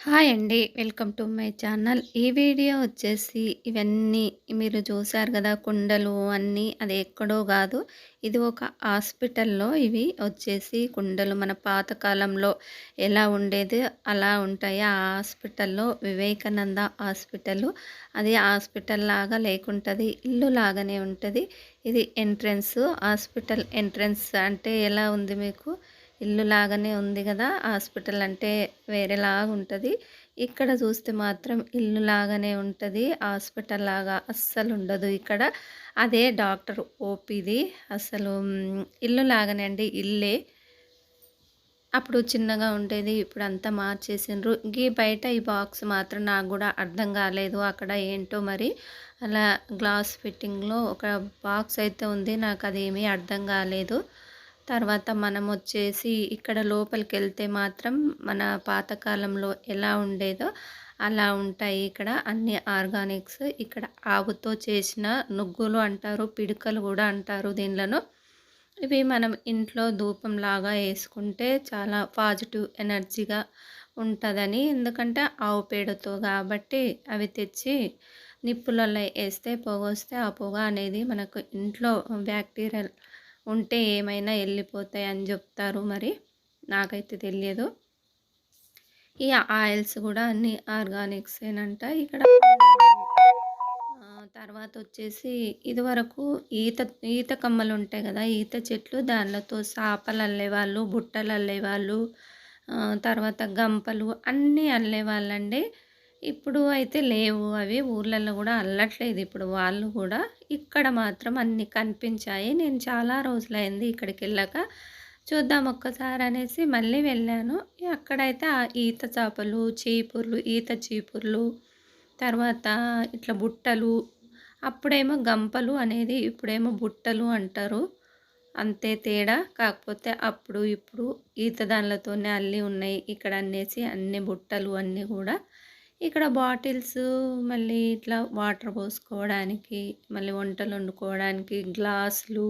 Hi అండి. Welcome to my channel. ఈ video వచ్చేసి ఇవన్నీ మీరు చూసారు కదా! కుండలు అన్నీ అది ఎక్కడో కాదు ఇది ఒక హాస్పిటల్‌లో ఇవి వచ్చేసి కుండలు మన పాతకాలంలో ఎలా ఉండేది అలా ఉంటాయి. ఆ హాస్పిటల్‌లో వివేకానంద హాస్పిటల్ అది హాస్పిటల్ లాగా లేకుంటది. ఇల్లు లాగానే ఉంటుంది ఇది ఎంట్రన్స్ హాస్పిటల్ ఎంట్రన్స్ అంటే ఎలా ఉంది మీకు? ఇల్లు లాగానే ఉంది కదా! హాస్పిటల్ అంటే వేరేలాగా ఉంటుంది ఇక్కడ చూస్తే మాత్రం ఇల్లు లాగానే ఉంటుంది హాస్పిటల్ లాగా అస్సలు ఉండదు ఇక్కడ. అదే డాక్టర్ ఓపీది. అసలు ఇల్లు లాగానే అండి. ఇల్లే. అప్పుడు చిన్నగా ఉండేది. ఇప్పుడు అంతా మార్చేసిండ్రు. గీ బయట ఈ బాక్స్ మాత్రం నాకు కూడా అర్థం కాలేదు. అక్కడ ఏంటో మరి అలా గ్లాస్ ఫిట్టింగ్‌లో ఒక బాక్స్ అయితే ఉంది. నాకు అదేమీ అర్థం కాలేదు. తర్వాత మనం వచ్చేసి ఇక్కడ లోపలికి వెళ్తే మాత్రం మన పాతకాలంలో ఎలా ఉండేదో అలా ఉంటాయి ఇక్కడ అన్ని ఆర్గానిక్స్. ఇక్కడ ఆవుతో చేసిన నుగ్గులు అంటారు. పిడకలు కూడా అంటారు దీనిలో ఇవి మనం ఇంట్లో ధూపంలాగా వేసుకుంటే చాలా పాజిటివ్ ఎనర్జీగా ఉంటుందని ఎందుకంటే ఆవు పేడతో కాబట్టి అవి తెచ్చి నిప్పులలో వేస్తే పొగ వస్తే ఆ పొగ అనేది మనకు ఇంట్లో బ్యాక్టీరియల్ ఉంటే ఏమైనా వెళ్ళిపోతాయి అని చెప్తారు మరి. నాకైతే తెలియదు. ఈ ఆయిల్స్ కూడా అన్ని ఆర్గానిక్స్ ఏనంట ఇక్కడ తర్వాత వచ్చేసి ఇదివరకు ఈత ఈత కమ్మలు ఉంటాయి కదా ఈత చెట్లు దానితో సాపలు అల్లేవాళ్ళు, బుట్టలు అల్లేవాళ్ళు. తర్వాత గంపలు అన్నీ అల్లేవాళ్ళండి. ఇప్పుడు అయితే లేవు అవి. ఊర్లలో కూడా అల్లట్లేదు ఇప్పుడు వాళ్ళు కూడా ఇక్కడ మాత్రం అన్నీ కనిపించాయి. నేను చాలా రోజులైంది ఇక్కడికెళ్ళాక. చూద్దాం ఒక్కసారి అనేసి మళ్ళీ వెళ్ళాను. అక్కడైతే ఆ ఈత చేపలు, చీపుర్లు, ఈత చీపుర్లు, తర్వాత ఇట్లా బుట్టలు, అప్పుడేమో గంపలు అనేది, ఇప్పుడేమో బుట్టలు అంటారు. అంతే తేడా. కాకపోతే అప్పుడు, ఇప్పుడు ఈత దానిలతోనే అల్లి ఉన్నాయి. ఇక్కడ అనేసి అన్ని బుట్టలు అన్నీ కూడా ఇక్కడ బాటిల్స్ మళ్ళీ ఇట్లా వాటర్ పోసుకోవడానికి, మళ్ళీ వంటలు వండుకోవడానికి గ్లాసులు,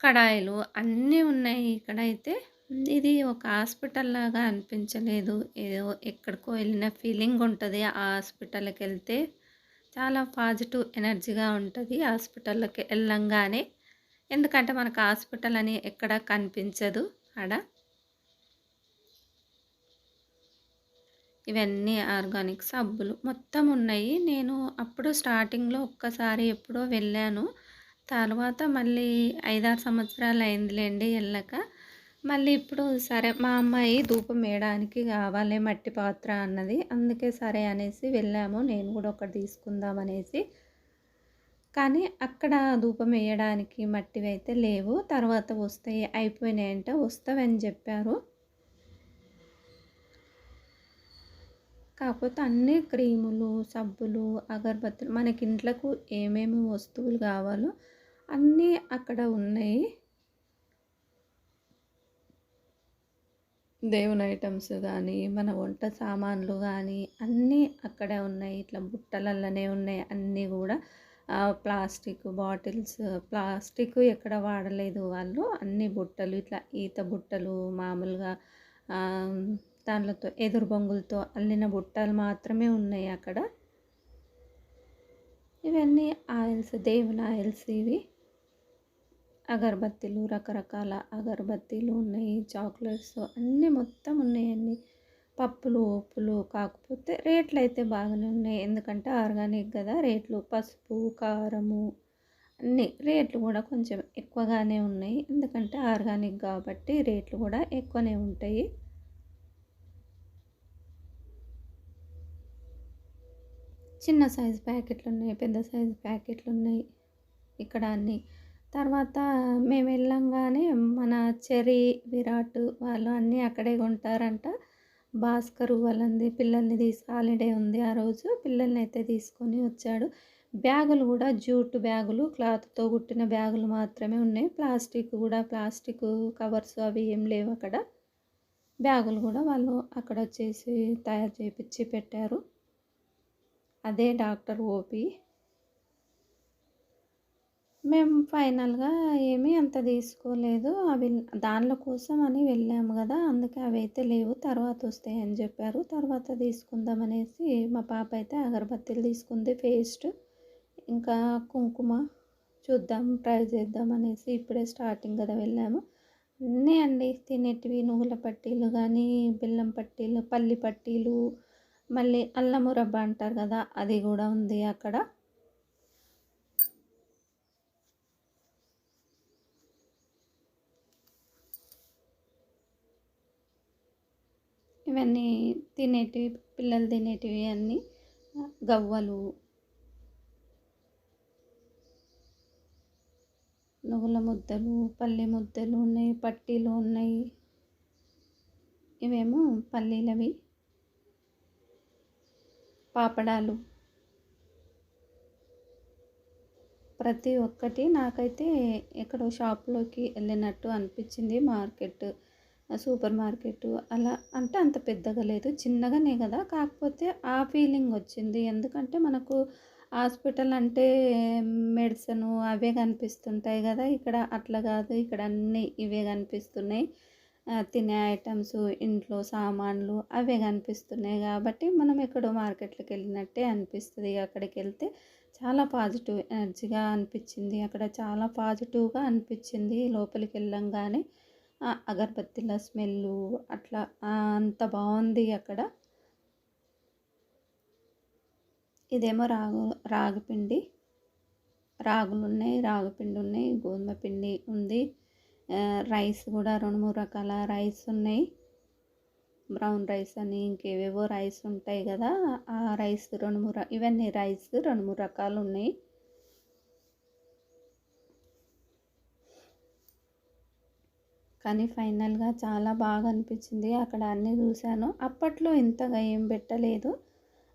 కడాయిలు అన్నీ ఉన్నాయి ఇక్కడైతే. ఇది ఒక హాస్పిటల్ లాగా అనిపించలేదు. ఏదో ఎక్కడికో వెళ్ళిన ఫీలింగ్ ఉంటుంది ఆ హాస్పిటల్కి వెళ్తే చాలా పాజిటివ్ ఎనర్జీగా ఉంటుంది హాస్పిటల్‌కి వెళ్ళంగానే ఎందుకంటే మనకు హాస్పిటల్ అని ఎక్కడ కనిపించదు అక్కడ ఇవన్నీ ఆర్గానిక్ సబ్బులు మొత్తం ఉన్నాయి. నేను అప్పుడు స్టార్టింగ్‌లో ఒక్కసారి ఎప్పుడో వెళ్ళాను. తర్వాత మళ్ళీ 5, 6 సంవత్సరాలు అయిందిలేండి వెళ్ళక మళ్ళీ ఇప్పుడు సరే మా అమ్మాయి ధూపం వేయడానికి కావాలి మట్టి పాత్ర అన్నది. అందుకే సరే అనేసి వెళ్ళాము. నేను కూడా ఒకటి తీసుకుందాం అనేసి. కానీ అక్కడ ధూపం వేయడానికి మట్టివైతే లేవు. తర్వాత వస్తాయి అయిపోయినాయంట. వస్తావని చెప్పారు. కాకపోతే అన్నీ క్రీములు, సబ్బులు, అగరబత్తులు మనకి ఇంట్లకు ఏమేమి వస్తువులు కావాలో అన్నీ అక్కడ ఉన్నాయి. దేవుని ఐటమ్స్ కానీ మన వంట సామాన్లు కానీ అన్నీ అక్కడే ఉన్నాయి. ఇట్లా బుట్టలల్లనే ఉన్నాయి అన్నీ కూడా ప్లాస్టిక్ బాటిల్స్ ప్లాస్టిక్ ఎక్కడ వాడలేదు వాళ్ళు. అన్ని బుట్టలు ఇట్లా ఈత బుట్టలు మామూలుగా దాంట్లతో ఎదురు బొంగులతో అల్లిన బుట్టలు మాత్రమే ఉన్నాయి అక్కడ. ఇవన్నీ ఆయిల్స్ దేవుని ఆయిల్స్ ఇవి. అగరబత్తీలు రకరకాల అగరబత్తీలు ఉన్నాయి. చాక్లెట్స్ అన్నీ మొత్తం ఉన్నాయండి. పప్పులు, ఉప్పులు కాకపోతే రేట్లు అయితే బాగానే ఉన్నాయి. ఎందుకంటే ఆర్గానిక్ గదా! రేట్లు పసుపు, కారము అన్నీ రేట్లు కూడా కొంచెం ఎక్కువగానే ఉన్నాయి. ఎందుకంటే ఆర్గానిక్ కాబట్టి రేట్లు కూడా ఎక్కువనే ఉంటాయి. చిన్న సైజు ప్యాకెట్లు ఉన్నాయి పెద్ద సైజు ప్యాకెట్లు ఉన్నాయి ఇక్కడ అన్నీ. తర్వాత మేము వెళ్ళంగానే మన చెరీ విరాట్ వాళ్ళు అన్నీ అక్కడే కొంటారంట. భాస్కరు వాళ్ళంది పిల్లల్ని తీసి హాలిడే ఉంది ఆ రోజు. పిల్లల్ని అయితే తీసుకొని వచ్చాడు. బ్యాగులు కూడా జూట్ బ్యాగులు క్లాత్‌తో కుట్టిన బ్యాగులు మాత్రమే ఉన్నాయి. ప్లాస్టిక్ కూడా ప్లాస్టిక్ కవర్స్ అవి ఏం లేవు అక్కడ. బ్యాగులు కూడా వాళ్ళు అక్కడ వచ్చేసి తయారు చేయించి పెట్టారు. అదే డాక్టర్ ఓపీ. మేము ఫైనల్‌గా ఏమీ అంత తీసుకోలేదు. అవి దానిలో కోసం అని వెళ్ళాము కదా అందుకే అవి అయితే లేవు. తర్వాత వస్తాయి అని చెప్పారు తర్వాత తీసుకుందాం అనేసి మా పాప అయితే అగరబత్తీలు తీసుకుంది. పేస్ట్ ఇంకా కుంకుమ చూద్దాం, ట్రై చేద్దాం అనేసి ఇప్పుడే స్టార్టింగ్ కదా వెళ్ళాము. అన్నీ అండి తినేటివి నువ్వుల పట్టీలు కానీ బెల్లం పట్టీలు, పల్లి పట్టీలు, మళ్ళీ అల్లం మురబ్బ అంటారు కదా అది కూడా ఉంది అక్కడ. ఇవన్నీ తినేటివి పిల్లలు తినేటివి అన్నీ గవ్వలు నువ్వుల ముద్దలు పల్లి ముద్దలు ఉన్నాయి పట్టీలు ఉన్నాయి ఇవేమో పల్లీలవి పాపడాలు. ప్రతి ఒక్కటి నాకైతే ఎక్కడో షాప్లోకి వెళ్ళినట్టు అనిపించింది. మార్కెట్ సూపర్ మార్కెట్ అలా అంటే అంత పెద్దగా లేదు. చిన్నగానే కదా. కాకపోతే ఆ ఫీలింగ్ వచ్చింది. ఎందుకంటే మనకు హాస్పిటల్ అంటే మెడిసిన్ అవే కనిపిస్తుంటాయి కదా. ఇక్కడ అట్లా కాదు. ఇక్కడ అన్నీ ఇవే కనిపిస్తున్నాయి. తినే ఐటమ్స్ ఇంట్లో సామాన్లు అవే కనిపిస్తున్నాయి కాబట్టి మనం ఎక్కడో మార్కెట్లోకి వెళ్ళినట్టే అనిపిస్తుంది. అక్కడికి వెళ్తే చాలా పాజిటివ్ ఎనర్జీగా అనిపించింది. అక్కడ చాలా పాజిటివ్గా అనిపించింది. లోపలికి వెళ్ళంగానే అగరబత్తిల స్మెల్లు అట్లా అంత బాగుంది అక్కడ. ఇదేమో రాగు రాగిపిండి రాగులు ఉన్నాయి రాగిపిండి ఉన్నాయి గోధుమ పిండి ఉంది. రైస్ కూడా రెండు మూడు రకాల రైస్ ఉన్నాయి. బ్రౌన్ రైస్ అని ఇంకేవేవో రైస్ ఉంటాయి కదా ఆ రైస్ రెండు మూడు ఇవన్నీ రైస్ రెండు మూడు రకాలు ఉన్నాయి. కానీ ఫైనల్గా చాలా బాగా అనిపించింది. అక్కడ అన్నీ చూశాను. అప్పట్లో ఇంతగా ఏం పెట్టలేదు.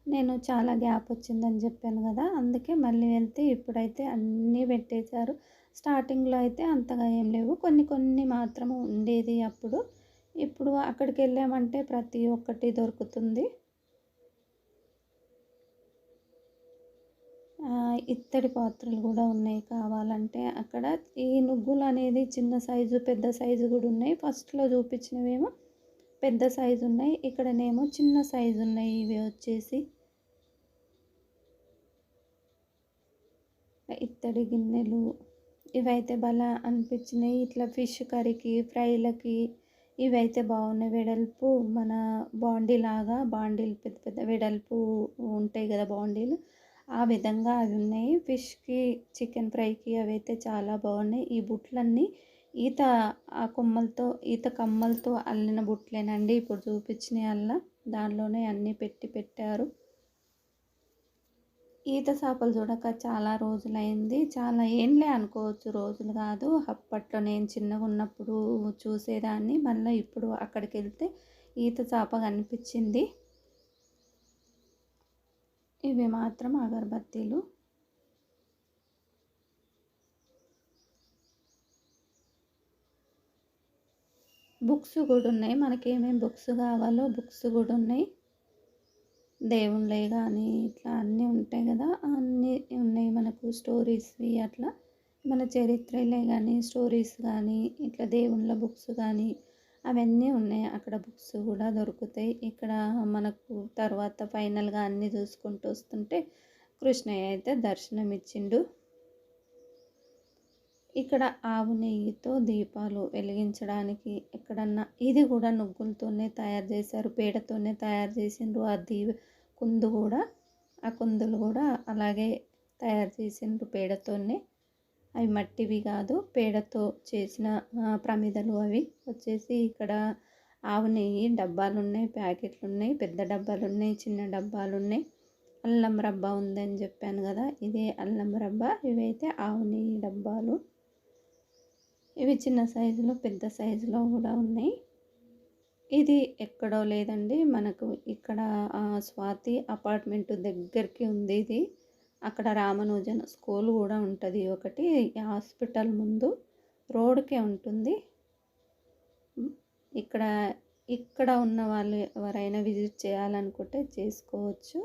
నేను చాలా గ్యాప్ వచ్చిందని చెప్పాను కదా అందుకే మళ్ళీ వెళ్తే ఇప్పుడైతే అన్నీ పెట్టేశారు. స్టార్టింగ్లో అయితే అంతగా ఏం లేవు. కొన్ని కొన్ని మాత్రం ఉండేది అప్పుడు. ఇప్పుడు అక్కడికి వెళ్ళామంటే ప్రతి ఒక్కటి దొరుకుతుంది. ఇత్తడి పాత్రలు కూడా ఉన్నాయి కావాలంటే అక్కడ. ఈ నువ్వులు అనేది చిన్న సైజు పెద్ద సైజు కూడా ఉన్నాయి. ఫస్ట్లో చూపించినవేమో పెద్ద సైజు ఉన్నాయి. ఇక్కడనేమో చిన్న సైజు ఉన్నాయి. ఇవి వచ్చేసి ఇత్తడి గిన్నెలు ఇవైతే భలే అనిపించినాయి. ఇట్లా ఫిష్ కర్రీకి ఫ్రైలకి ఇవైతే బాగున్నాయి. వెడల్పు మన బాండీ లాగా బాండీలు పెద్ద పెద్ద వెడల్పు ఉంటాయి కదా బాండీలు. ఆ విధంగా అవి ఉన్నాయి. ఫిష్కి చికెన్ ఫ్రైకి అవైతే చాలా బాగున్నాయి. ఈ బుట్లన్నీ ఈత ఆ కొమ్మలతో ఈత కమ్మలతో అల్లిన బుట్లేనండి. ఇప్పుడు చూపించినాయి అల్లా. దానిలోనే అన్నీ పెట్టి పెట్టారు. ఈత చేపలు చూడక చాలా రోజులైంది. చాలా ఏంలే అనుకోవచ్చు. రోజులు కాదు. అప్పట్లో నేను చిన్నగా ఉన్నప్పుడు చూసేదాన్ని. మళ్ళీ ఇప్పుడు అక్కడికి వెళ్తే ఈత చేప కనిపించింది. ఇవి మాత్రం అగరబత్తీలు. బుక్స్ కూడా ఉన్నాయి. మనకి ఏమేమి బుక్స్ కావాలో బుక్స్ కూడా ఉన్నాయి. దేవుళ్ళే కానీ ఇట్లా అన్నీ ఉంటాయి కదా అన్నీ ఉన్నాయి మనకు స్టోరీస్వి అట్లా. మన చరిత్రలే కానీ స్టోరీస్ కానీ ఇట్లా దేవుళ్ళ బుక్స్ కానీ అవన్నీ ఉన్నాయి. అక్కడ బుక్స్ కూడా దొరుకుతాయి. ఇక్కడ మనకు తర్వాత ఫైనల్గా అన్నీ చూసుకుంటూ వస్తుంటే కృష్ణయ్య అయితే దర్శనం ఇచ్చిండు ఇక్కడ ఆవు నెయ్యితో దీపాలు వెలిగించడానికి ఎక్కడన్నా ఇది కూడా నువ్వులతోనే తయారు చేశారు పేడతోనే తయారు చేసిండ్రు. ఆ దీ కుందు కూడా ఆ కుందులు కూడా అలాగే తయారు చేసిండ్రు పేడతోనే. అవి మట్టివి కాదు పేడతో చేసిన ప్రమిదలు అవి. వచ్చేసి ఇక్కడ ఆవు నెయ్యి డబ్బాలు ఉన్నాయి ప్యాకెట్లు ఉన్నాయి పెద్ద డబ్బాలు ఉన్నాయి చిన్న డబ్బాలు ఉన్నాయి అల్లం రబ్బా ఉందని చెప్పాను కదా ఇదే అల్లం రబ్బా ఇవైతే ఆవు నెయ్యి డబ్బాలు. ఇవి చిన్న సైజులో పెద్ద సైజులో కూడా ఉన్నాయి. ఇది ఎక్కడో లేదండి. మనకు ఇక్కడ స్వాతి అపార్ట్మెంట్ దగ్గరికి ఉంది ఇది. అక్కడ రామనుజన్ స్కూల్ కూడా ఉంటుంది ఒకటి. హాస్పిటల్ ముందు రోడ్కే ఉంటుంది. ఇక్కడ ఇక్కడ ఉన్న వాళ్ళు ఎవరైనా విజిట్ చేయాలనుకుంటే చేసుకోవచ్చు.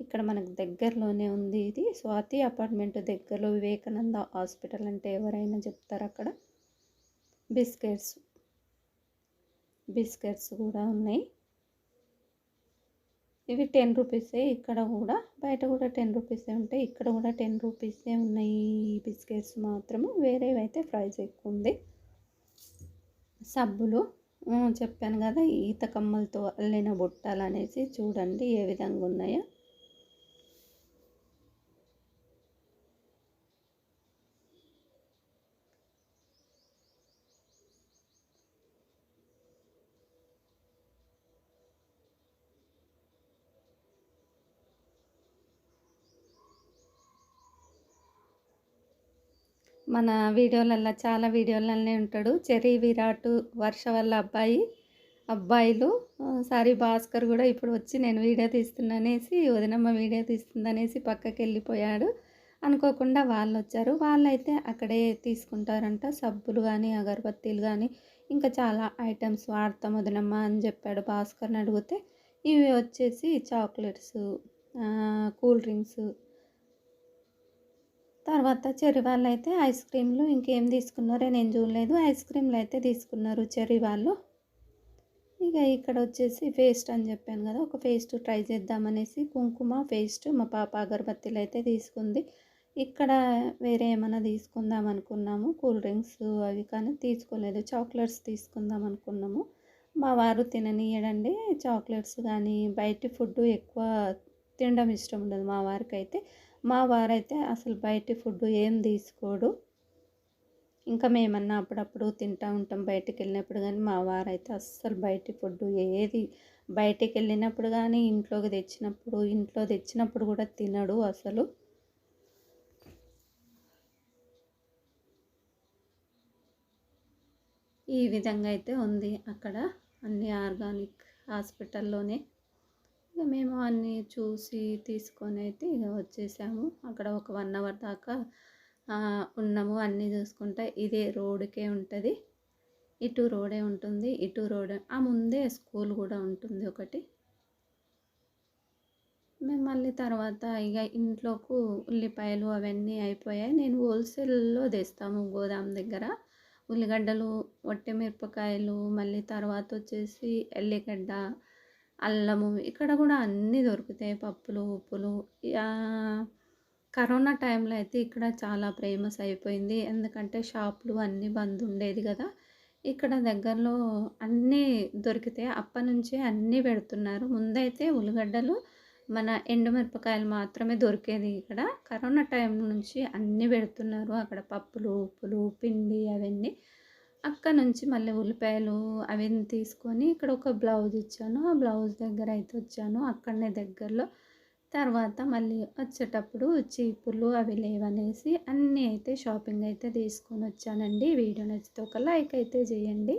ఇక్కడ మనకు దగ్గరలోనే ఉంది ఇది. స్వాతి అపార్ట్మెంట్ దగ్గరలో వివేకానంద హాస్పిటల్ అంటే ఎవరైనా చెప్తారు అక్కడ? బిస్కెట్స్. బిస్కెట్స్ కూడా ఉన్నాయి. ఇవి టెన్ రూపీసే ఇక్కడ కూడా. బయట కూడా టెన్ రూపీసే ఉంటాయి. ఇక్కడ కూడా టెన్ రూపీసే ఉన్నాయి ఈ బిస్కెట్స్ మాత్రము. వేరేవి అయితే ప్రైస్ ఎక్కువ ఉంది. సబ్బులు. చెప్పాను కదా ఈత కమ్మలతో అల్లిన బుట్టాలు అనేసి చూడండి ఏ విధంగా ఉన్నాయో. మన వీడియోలల్లో చాలా వీడియోలనే ఉంటాడు. చెరీ విరాట్ వర్ష వల్ల అబ్బాయి అబ్బాయిలు సారీ భాస్కర్ కూడా ఇప్పుడు వచ్చి నేను వీడియో తీస్తున్నానేసి వదినమ్మ వీడియో తీస్తుందనేసి పక్కకి వెళ్ళిపోయాడు అనుకోకుండా వాళ్ళు వచ్చారు వాళ్ళైతే అక్కడే తీసుకుంటారంట. సబ్బులు కానీ అగరబత్తీలు కానీ ఇంకా చాలా ఐటమ్స్ వాడతాం వదినమ్మ అని చెప్పాడు భాస్కర్ని అడిగితే ఇవి వచ్చేసి చాక్లెట్స్ కూల్ డ్రింక్స్ తర్వాత చెర్రీ వాళ్ళు అయితే ఐస్ క్రీమ్లు ఇంకేం తీసుకున్నారో నేను చూడలేదు. ఐస్ క్రీమ్లు అయితే తీసుకున్నారు చెర్రీ వాళ్ళు. ఇక ఇక్కడ వచ్చేసి పేస్ట్ అని చెప్పాను కదా ఒక పేస్ట్ ట్రై చేద్దామనేసి కుంకుమ పేస్ట్ మా పాప అగరబత్తీలు అయితే తీసుకుంది. ఇక్కడ వేరే ఏమైనా తీసుకుందాం అనుకున్నాము కూల్ డ్రింక్స్ అవి కానీ తీసుకోలేదు చాక్లెట్స్ తీసుకుందాం అనుకున్నాము. మా వారు తిననీయడండి చాక్లెట్స్ కానీ బయటి ఫుడ్ ఎక్కువ తినడం ఇష్టం ఉండదు మా వారికి అయితే మా వారైతే అసలు బయటి ఫుడ్ ఏం తీసుకోడు. ఇంకా మేమన్నా అప్పుడప్పుడు తింటూ ఉంటాం బయటికి వెళ్ళినప్పుడు కానీ మా వారైతే అస్సలు బయటి ఫుడ్ ఏది బయటికి వెళ్ళినప్పుడు కానీ ఇంట్లోకి తెచ్చినప్పుడు ఇంట్లో తెచ్చినప్పుడు కూడా తినడు అసలు. ఈ విధంగా అయితే ఉంది అక్కడ అన్ని ఆర్గానిక్ హాస్పిటల్లోనే. ఇక మేము అన్నీ చూసి తీసుకొని అయితే ఇక వచ్చేసాము. అక్కడ ఒక వన్ అవర్ దాకా ఉన్నాము. అన్నీ చూసుకుంటా ఇదే రోడ్కే ఉంటుంది. ఇటు రోడే ఉంటుంది ఇటు రోడ్ ఆ ముందే స్కూల్ కూడా ఉంటుంది ఒకటి. మేము మళ్ళీ తర్వాత ఇక ఇంట్లోకు ఉల్లిపాయలు అవన్నీ అయిపోయాయి. నేను హోల్సేల్లో తెస్తాము గోదాం దగ్గర. ఉల్లిగడ్డలు వట్టి మిరపకాయలు మళ్ళీ తర్వాత వచ్చేసి ఎల్లిగడ్డ అల్లము ఇక్కడ కూడా అన్నీ దొరుకుతాయి. పప్పులు ఉప్పులు. కరోనా టైంలో అయితే ఇక్కడ చాలా ఫేమస్ అయిపోయింది. ఎందుకంటే షాపులు అన్నీ బంద్ ఉండేది కదా. ఇక్కడ దగ్గరలో అన్నీ దొరికితే అప్పటి నుంచే అన్నీ పెడుతున్నారు. ముందైతే ఉల్లిగడ్డలు మన ఎండుమిరపకాయలు మాత్రమే దొరికేది ఇక్కడ. కరోనా టైం నుంచి అన్నీ పెడుతున్నారు. అక్కడ పప్పులు ఉప్పులు పిండి అవన్నీ. అక్కడ నుంచి మళ్ళీ ఉల్లిపాయలు అవన్నీ తీసుకొని ఇక్కడ ఒక బ్లౌజ్ ఇచ్చాను. ఆ బ్లౌజ్ దగ్గర అయితే వచ్చాను. అక్కడనే దగ్గరలో తర్వాత మళ్ళీ వచ్చేటప్పుడు చీపులు అవి లేవనేసి అన్నీ అయితే షాపింగ్ అయితే తీసుకొని వచ్చానండి. వీడియో నచ్చితే ఒక లైక్ అయితే చేయండి.